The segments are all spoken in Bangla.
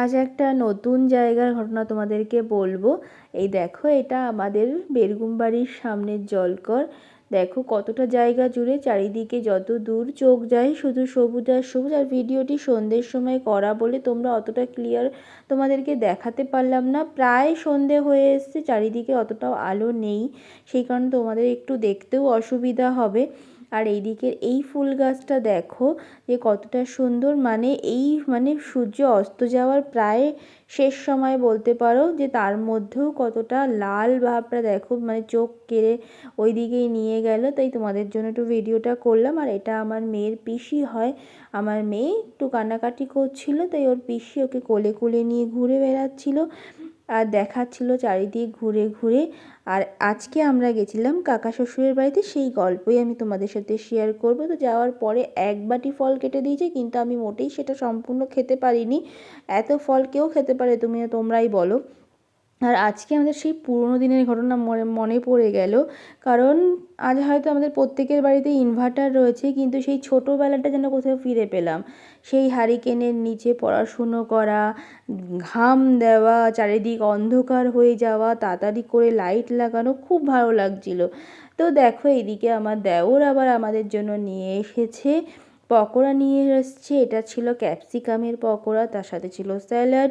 আজ একটা নতুন জায়গার ঘটনা তোমাদেরকে বলব। এই দেখো, এটা আমাদের বেরগুম বাড়ির সামনের জলকর। দেখো কতটা জায়গা জুড়ে চারিদিকে যত দূর চোখ যায় শুধু সবুজ আর সবুজ। আর ভিডিওটি সন্ধ্যের সময় করা বলে তোমরা অতটা ক্লিয়ার তোমাদেরকে দেখাতে পারলাম না। প্রায় সন্ধে হয়ে এসছে, চারিদিকে অতটাও আলো নেই। সেই কারণে তোমাদের একটু দেখতেও অসুবিধা হবে। আর এই দিকের এই ফুল গাছটা দেখো যে কতটা সুন্দর। মানে এই মানে সূর্য অস্ত যাওয়ার প্রায় শেষ সময় বলতে পারো যে তার মধ্যেও কতটা লাল ভাবটা দেখো মানে চোখ কেড়ে ওই দিকেই নিয়ে গেল। তাই তোমাদের জন্য একটু ভিডিওটা করলাম। আর এটা আমার মেয়ের পিসি হয়। আমার মেয়ে একটু কান্নাকাটি করছিল, তাই ওর পিসি ওকে কোলে কোলে নিয়ে ঘুরে বেড়াচ্ছিল। আর দেখাচ্ছিল চারিদিক ঘুরে ঘুরে। আর আজকে আমরা গেছিলাম কাকা শ্বশুরের বাড়িতে, সেই গল্পই আমি তোমাদের সাথে শেয়ার করব। তো যাওয়ার পরে এক বাটি ফল কেটে দিয়েছে, কিন্তু আমি মোটেই সেটা সম্পূর্ণ খেতে পারিনি। এত ফল কেউ খেতে পারে তুমি, তোমরাই বলো। আর আজকে আমাদের সেই পুরোনো দিনের ঘটনা মনে পড়ে গেল। কারণ আজ হয়তো আমাদের প্রত্যেকের বাড়িতে ইনভার্টার রয়েছে, কিন্তু সেই ছোটোবেলাটা যেন কোথাও ফিরে পেলাম। সেই হারিকেনের নিচে পড়াশুনো করা, ঘাম দেওয়া, চারিদিক অন্ধকার হয়ে যাওয়া, তাড়াতাড়ি করে লাইট লাগানো খুব ভালো লাগছিল। তো দেখো এদিকে আমার দেওর আবার আমাদের জন্য নিয়ে এসেছে, পকোড়া নিয়ে এসছে। এটা ছিল ক্যাপসিকামের পকোড়া, তার সাথে ছিল স্যালাড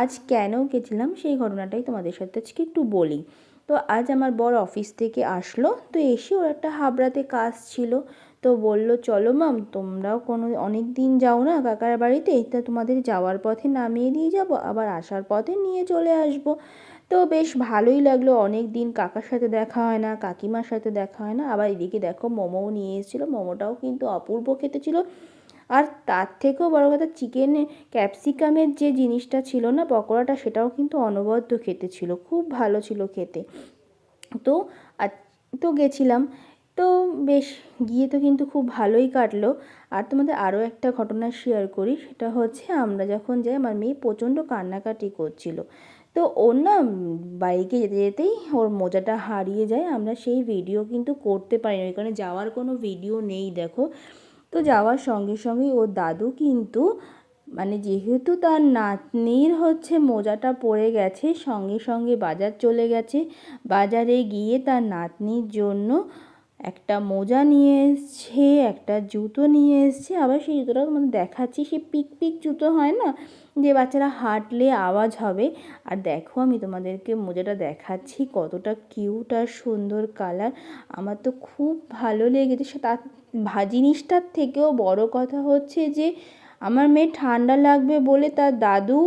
আজ কেন গেছিলাম সেই ঘটনাটাই তোমাদের সাথে আজকে একটু বলি। তো আজ আমার বর অফিস থেকে আসলো, তো এসে ওর একটা হাবড়াতে কাজ ছিল। তো বলল, চলো মাম তোমরাও কোনো অনেক দিন যাও না কাকার বাড়িতে তা তোমাদের যাওয়ার পথে নামিয়ে দিয়ে যাব, আবার আসার পথে নিয়ে চলে আসব। তো বেশ ভালোই লাগল অনেক দিন কাকার সাথে দেখা হয় না, কাকিমার সাথে দেখা হয় না। আবার এদিকে দেখো মোমোও নিয়ে এসেছিল, মোমোটাও কিন্তু অপূর্ব খেতে ছিল। আর তার থেকেও বড় কথা চিকেনে ক্যাপসিকামের যে জিনিসটা ছিল না, পকোড়াটা, সেটাও কিন্তু অনবদ্য খেতে ছিল, খুব ভালো ছিল খেতে। তো তো গেছিলাম, তো বেশ, গিয়ে তো কিন্তু খুব ভালোই কাটলো। আর তোমাদের আরও একটা ঘটনা শেয়ার করি, সেটা হচ্ছে আমরা যখন যাই, আমার মেয়ে প্রচণ্ড কান্নাকাটি করছিল। তো ওর না বাইকে যেতে যেতেই ওর মোজাটা হারিয়ে যায়, আমরা সেই ভিডিও কিন্তু করতে পারি না ওইখানে যাওয়ার কোনো ভিডিও নেই, দেখো। তো যাওয়ার সঙ্গে সঙ্গে ওর দাদু কিন্তু মানে যেহেতু তার নাতনির হচ্ছে মোজাটা পড়ে গেছে, সঙ্গে সঙ্গে বাজার চলে গেছে। বাজারে গিয়ে তার নাতনির জন্য একটা মোজা নিয়ে এসছে, একটা জুতো নিয়ে এসছে। আবার সেই জুতোটা তোমাদের দেখাচ্ছি সে পিক পিক জুতো হয় না? যে বাচ্চারা হাঁটলে আওয়াজ হবে। আর দেখো আমি তোমাদেরকে মোজাটা দেখাচ্ছি, কতটা কিউট আর সুন্দর কালার। আমার তো খুব ভালো লেগেছে। তার জিনিসটার থেকেও বড় কথা হচ্ছে যে আমার মেয়ে ঠান্ডা লাগবে বলে তার দাদু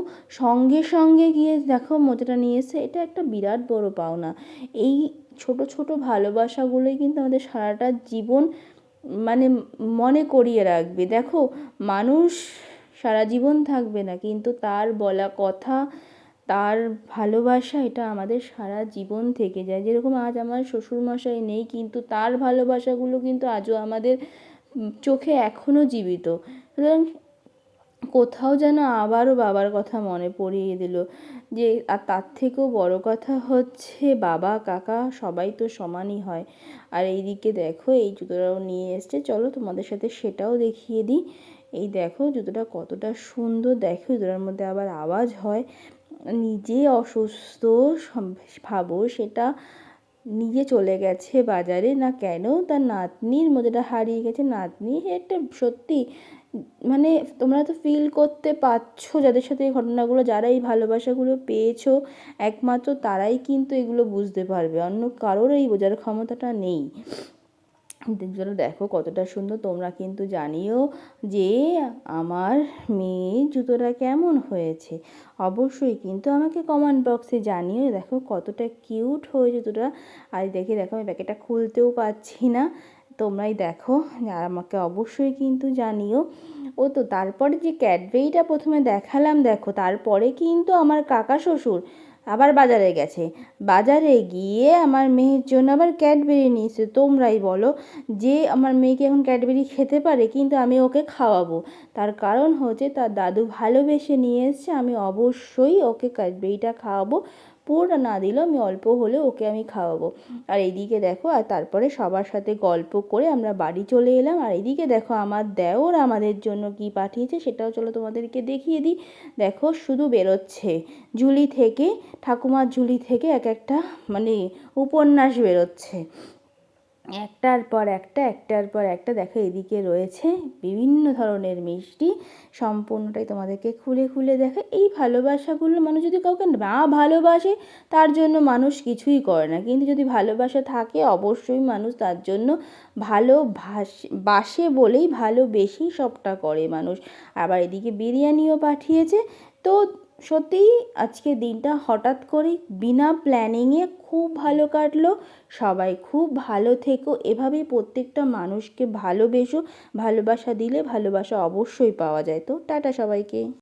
সঙ্গে সঙ্গে গিয়ে দেখো মোজাটা নিয়ে এসে, এটা একটা বিরাট বড় পাওনা। এই ছোট ছোট ভালোবাসাগুলোই কিন্তু আমাদের সারাটা জীবন মানে মনে করিয়ে রাখবে। দেখো, মানুষ সারা জীবন থাকবে না, কিন্তু তার বলা কথা, তার ভালোবাসা, এটা আমাদের সারা জীবন থেকে যায়। যেরকম আজ আমার শ্বশুরমশাই নেই, কিন্তু তার ভালোবাসাগুলো কিন্তু আজও আমাদের চোখে এখনও জীবিত। সুতরাং কোথাও যেন আবারও বাবার কথা মনে পড়িয়ে দিল যে, আর তার থেকেও বড় কথা হচ্ছে বাবা, কাকা সবাই তো সমানই হয়। আর এইদিকে দেখো, এই জুতোটাও নিয়ে এসছে। চলো তোমাদের সাথে সেটাও দেখিয়ে দিই। এই দেখো, জুতোটা কতটা সুন্দর। দেখো, জুতোটার মধ্যে আবার আওয়াজ হয়। নিজে অসুস্থ ভাবো সেটা নিজে চলে গেছে বাজারে। না কেন? তার নাতনির মধ্যেটা হারিয়ে গেছে। নাতনি একটা সত্যি মানে তোমরা তো ফিল করতে পারছ যাদের সাথে এই ঘটনাগুলো, যারা এই ভালোবাসাগুলো পেয়েছ, একমাত্র তারাই কিন্তু এগুলো বুঝতে পারবে। অন্য কারোর এই বোঝার ক্ষমতাটা নেই। জন্য দেখো কতটা সুন্দর, তোমরা কিন্তু জানিও যে আমার মেয়ে জুতোটা কেমন হয়েছে। অবশ্যই কিন্তু আমাকে কমেন্ট বক্সে জানিও, দেখো কতটা কিউট হয়েছে জুতোটা। আর দেখে দেখো আমি প্যাকেটটা খুলতেও পারছি না। তোমরাই দেখো, আর আমাকে অবশ্যই কিন্তু জানিও। ও তো তারপরে যে ক্যাডবেরিটা প্রথমে দেখালাম, দেখো, তারপরে কিন্তু আমার কাকা শ্বশুর আবার বাজারে গেছে। বাজারে গিয়ে আমার মেয়ের জন্য আবার ক্যাডবেরি নিয়েছে। তোমরাই বলো, যে আমার মেয়েকে এখন ক্যাডবেরি খেতে পারে, কিন্তু আমি ওকে খাওয়াবো। তার কারণ হচ্ছে, তার দাদু ভালোবেসে নিয়ে এসছে, আমি অবশ্যই ওকে ক্যাডবেরিটা খাওয়াবো। পুরোটা না দিলেও আমি অল্প হলেও ওকে আমি খাওয়াবো। আর এইদিকে দেখো, আর তারপরে সবার সাথে গল্প করে আমরা বাড়ি চলে এলাম। আর এইদিকে দেখো, আমার দেওর আমাদের জন্য কি পাঠিয়েছে সেটাও চলো তোমাদেরকে দেখিয়ে দিই। দেখো, শুধু বেরোচ্ছে। ঝুলি থেকে, ঠাকুমার ঝুলি থেকে এক একটা মানে উপন্যাস বেরোচ্ছে। একটার পর একটা, একটার পর একটা দেখো এদিকে রয়েছে বিভিন্ন ধরনের মিষ্টি। সম্পূর্ণটাই তোমাদেরকে খুলে খুলে দেখে। এই ভালোবাসাগুলো মানুষ যদি কাউকে না ভালোবাসে, তার জন্য মানুষ কিছুই করে না। কিন্তু যদি ভালোবাসা থাকে, অবশ্যই মানুষ তার জন্য ভালোবাস বাসে বলেই ভালোবেসেই সবটা করে মানুষ। আবার এদিকে বিরিয়ানিও পাঠিয়েছে। তো সত্যিই আজকে দিনটা হঠাৎ করে বিনা প্ল্যানিংয়ে খুব ভালো কাটলো। সবাই খুব ভালো থেকো। এভাবেই প্রত্যেকটা মানুষকে ভালোবেসো, ভালোবাসা দিলে ভালোবাসা অবশ্যই পাওয়া যায়। তো টাটা সবাইকে।